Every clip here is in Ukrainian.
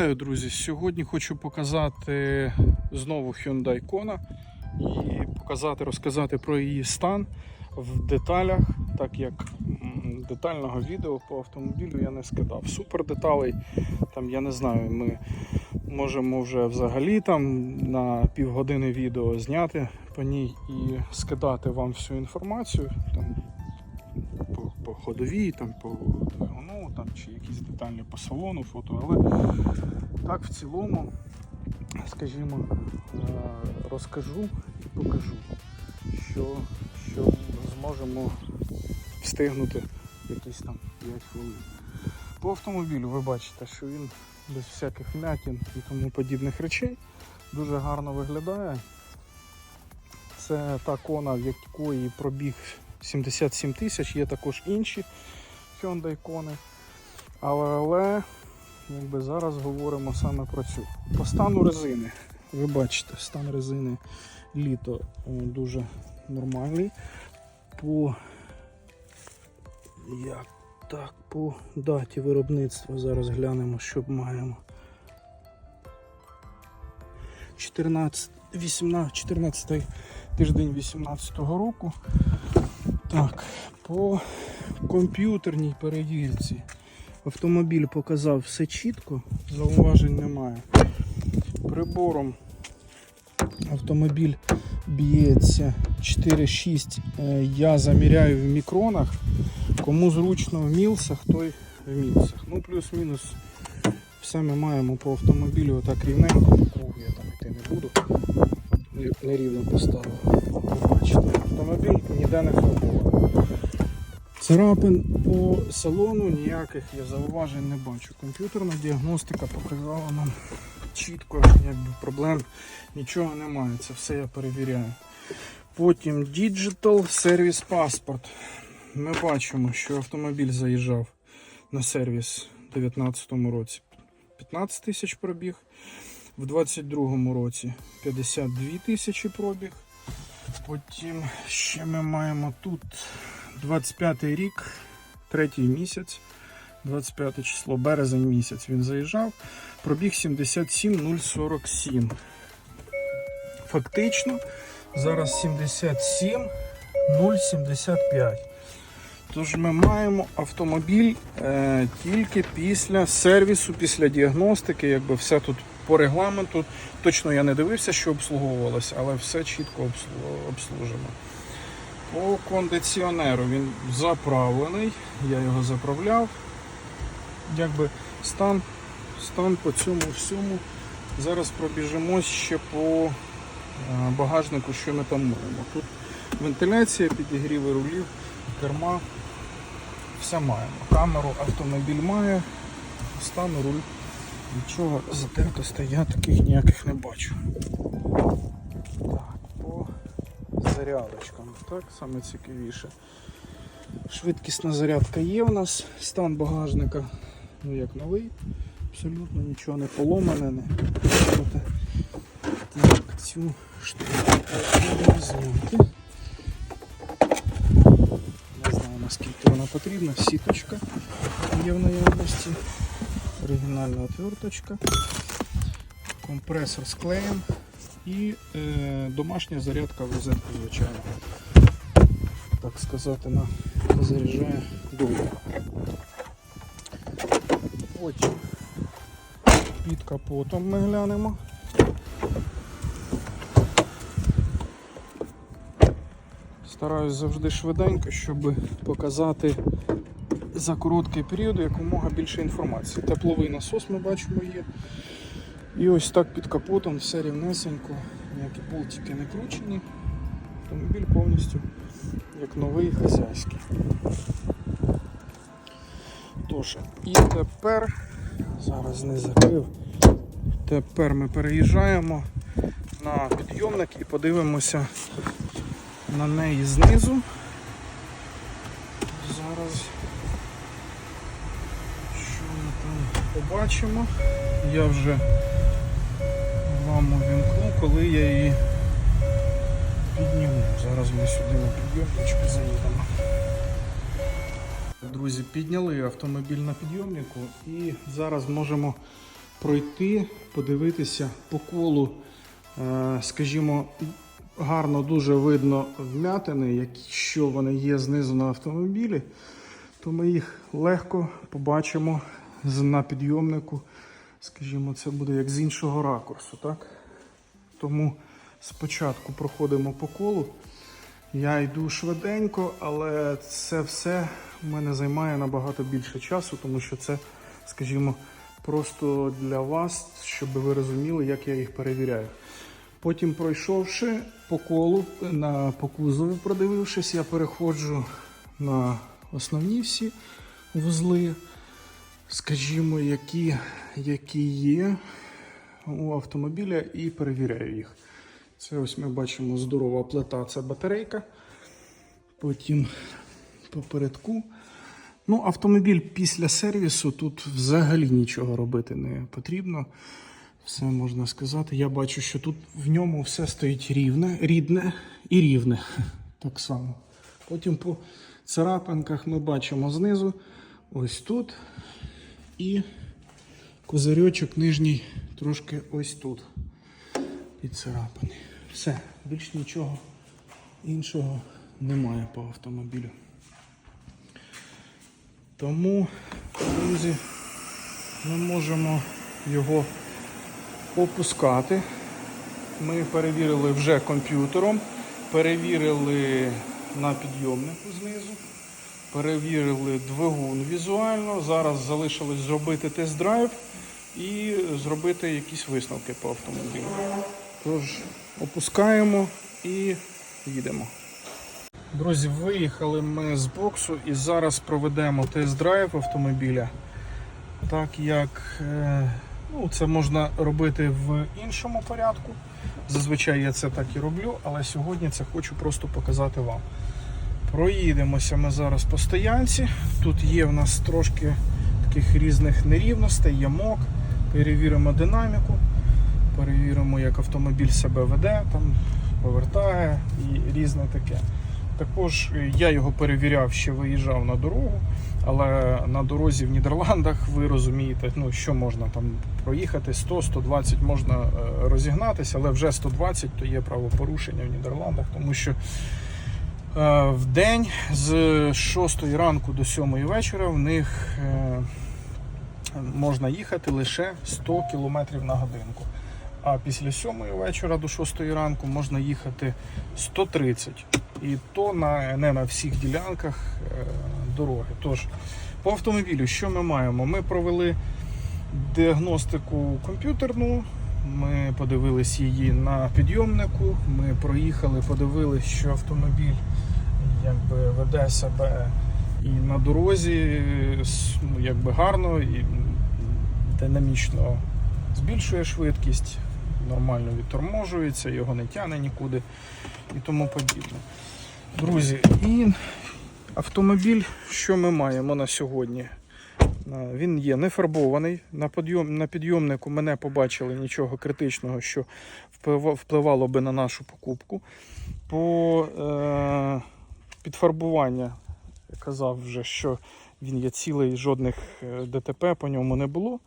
Друзі! Сьогодні хочу показати знову Hyundai Kona і показати, розказати про її стан в деталях, так як детального відео по автомобілю я не скидав. Супер деталей, там я не знаю, ми можемо вже взагалі там на півгодини відео зняти по ній і скидати вам всю інформацію. Там, по, ходовій, там, по двигуну, там, чи якісь деталі по салону, фото, але так, в цілому, скажімо, е, розкажу і покажу, що, що зможемо встигнути якісь там 5 хвилин. По автомобілю ви бачите, що він без всяких м'ятін і тому подібних речей дуже гарно виглядає. Це та кона, в якої пробіг 77 тисяч, є також інші Hyundai кони. Але, якби зараз говоримо саме про цю. По стану резини. Ви бачите, стан резини літо е, дуже нормальний. По як так, по даті виробництва зараз глянемо, що маємо. 14, 18, 14 тиждень 18 року. Так, по комп'ютерній перевірці автомобіль показав все чітко, зауважень немає. Прибором автомобіль б'ється 4,6. Е, Я заміряю в мікронах. Кому зручно в мілсах, той в мілсах. Ну, плюс-мінус все ми маємо по автомобілю отак рівненько по я там йти не буду. Нер- Нерівно поставив. Бачите, автомобіль ніде не фарбований. Царапин по салону ніяких я зауважень не бачу. Комп'ютерна діагностика показала нам чітко, якби проблем нічого немає. Це все я перевіряю. Потім Digital Service Passport. Ми бачимо, що автомобіль заїжджав на сервіс у 2019 році 15 тисяч пробіг, в 2022 році 52 тисячі пробіг. Потім ще ми маємо тут 25 й рік, третій місяць, 25 число, березень місяць він заїжджав. Пробіг 77047. Фактично, зараз 77075. Тож ми маємо автомобіль е, тільки після сервісу, після діагностики, якби все тут по регламенту. Точно я не дивився, що обслуговувалося, але все чітко обслужено. По кондиціонеру він заправлений, я його заправляв. Якби стан, стан по цьому всьому. Зараз пробіжимось ще по е, багажнику, що ми там маємо. Тут вентиляція, підігріви рулів, керма. Все маємо. Камеру автомобіль має, стану руль. Нічого затертостей я таких ніяких не бачу. Так, по зарядочкам. Так, саме цікавіше. Швидкісна зарядка є у нас, стан багажника, ну як новий, абсолютно нічого не поломане, не Так, цю штуку. Не знаю наскільки вона потрібна, сіточка є в наявності, оригінальна отверточка, компресор з клеєм і е, домашня зарядка в розетку, звичайно. Так сказати, на заряджає довго. Потім під капотом ми глянемо. Стараюсь завжди швиденько, щоб показати за короткий період якомога більше інформації. Тепловий насос ми бачимо є. І ось так під капотом все рівнесенько, ніякі болтики не кручені. Автомобіль повністю як новий хазяйський. Тож, і тепер, зараз не закрив, тепер ми переїжджаємо на підйомник і подивимося на неї знизу. Зараз що ми там побачимо. Я вже вам увімкну, коли я її підніму. Зараз ми сюди на підйомничку заїдемо. Друзі, підняли автомобіль на підйомнику і зараз можемо пройти, подивитися по колу, е, скажімо, гарно дуже видно вмятини, якщо вони є знизу на автомобілі, то ми їх легко побачимо на підйомнику. Скажімо, це буде як з іншого ракурсу, так? Тому спочатку проходимо по колу. Я йду швиденько, але це все в мене займає набагато більше часу, тому що це, скажімо, просто для вас, щоб ви розуміли, як я їх перевіряю. Потім, пройшовши по колу, на по кузову продивившись, я переходжу на основні всі вузли, скажімо, які, які є у автомобіля, і перевіряю їх. Це ось ми бачимо здорова плита, це батарейка. Потім попередку. Ну, автомобіль після сервісу тут взагалі нічого робити не потрібно. Все можна сказати. Я бачу, що тут в ньому все стоїть рівне, рідне і рівне. Так само. Потім по царапинках ми бачимо знизу, ось тут. І козирьочок нижній трошки ось тут підцарапаний. Все, більш нічого іншого немає по автомобілю. Тому, друзі, ми можемо його опускати. Ми перевірили вже комп'ютером, перевірили на підйомнику знизу, перевірили двигун візуально. Зараз залишилось зробити тест-драйв і зробити якісь висновки по автомобілю. Тож, опускаємо і їдемо. Друзі, виїхали ми з боксу і зараз проведемо тест-драйв автомобіля. Так як е, ну, це можна робити в іншому порядку. Зазвичай я це так і роблю, але сьогодні це хочу просто показати вам. Проїдемося ми зараз по стоянці. Тут є в нас трошки таких різних нерівностей, ямок. Перевіримо динаміку, перевіримо, як автомобіль себе веде, там повертає і різне таке. Також е, я його перевіряв, ще виїжджав на дорогу, але на дорозі в Нідерландах ви розумієте, ну що можна там проїхати 100-120 можна е, розігнатися, але вже 120 то є правопорушення в Нідерландах, тому що в день з 6 ранку до 7 вечора в них е, можна їхати лише 100 км на годинку. А після 7 вечора до 6 ранку можна їхати 130. І то на, не на всіх ділянках е, дороги. Тож, по автомобілю, що ми маємо? Ми провели діагностику комп'ютерну, ми подивились її на підйомнику, ми проїхали, подивились, що автомобіль якби, веде себе і на дорозі ну, якби гарно і динамічно збільшує швидкість, нормально відторможується, його не тягне нікуди і тому подібне. Друзі, і автомобіль, що ми маємо на сьогодні? Він є не фарбований. На, підйом, на підйомнику ми не побачили нічого критичного, що впливало би на нашу покупку. По е, підфарбування казав вже, що він є цілий, жодних е, ДТП по ньому не було.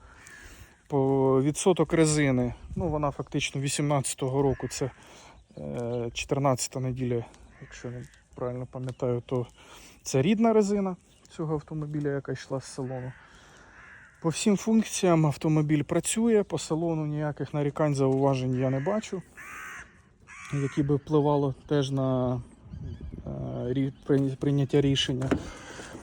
По відсоток резини, ну вона фактично 18-го року, це е, 14 неділя, якщо я правильно пам'ятаю, то це рідна резина цього автомобіля, яка йшла з салону. По всім функціям автомобіль працює, по салону ніяких нарікань, зауважень я не бачу, які би впливало теж на е, прийняття рішення.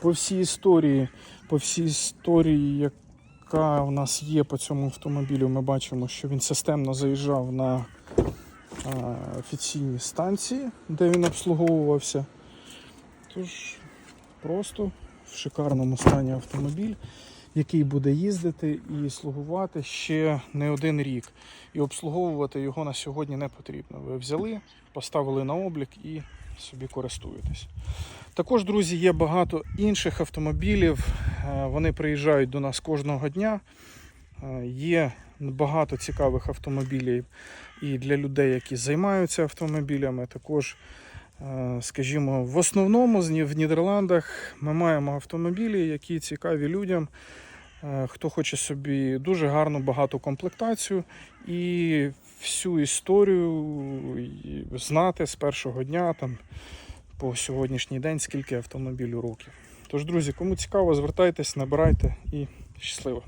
По всій історії, по всій історії, яка у нас є по цьому автомобілю, ми бачимо, що він системно заїжджав на е, офіційні станції, де він обслуговувався. Тож просто в шикарному стані автомобіль, який буде їздити і слугувати ще не один рік. І обслуговувати його на сьогодні не потрібно. Ви взяли, поставили на облік і собі користуєтесь. Також, друзі, є багато інших автомобілів. Е, Вони приїжджають до нас кожного дня. Е, Є багато цікавих автомобілів і для людей, які займаються автомобілями. Також, скажімо, в основному в Нідерландах ми маємо автомобілі, які цікаві людям. Е, Хто хоче собі дуже гарну багату комплектацію і всю історію знати з першого дня там, по сьогоднішній день, скільки автомобілю років. Тож, друзі, кому цікаво, звертайтесь, набирайте і щасливо.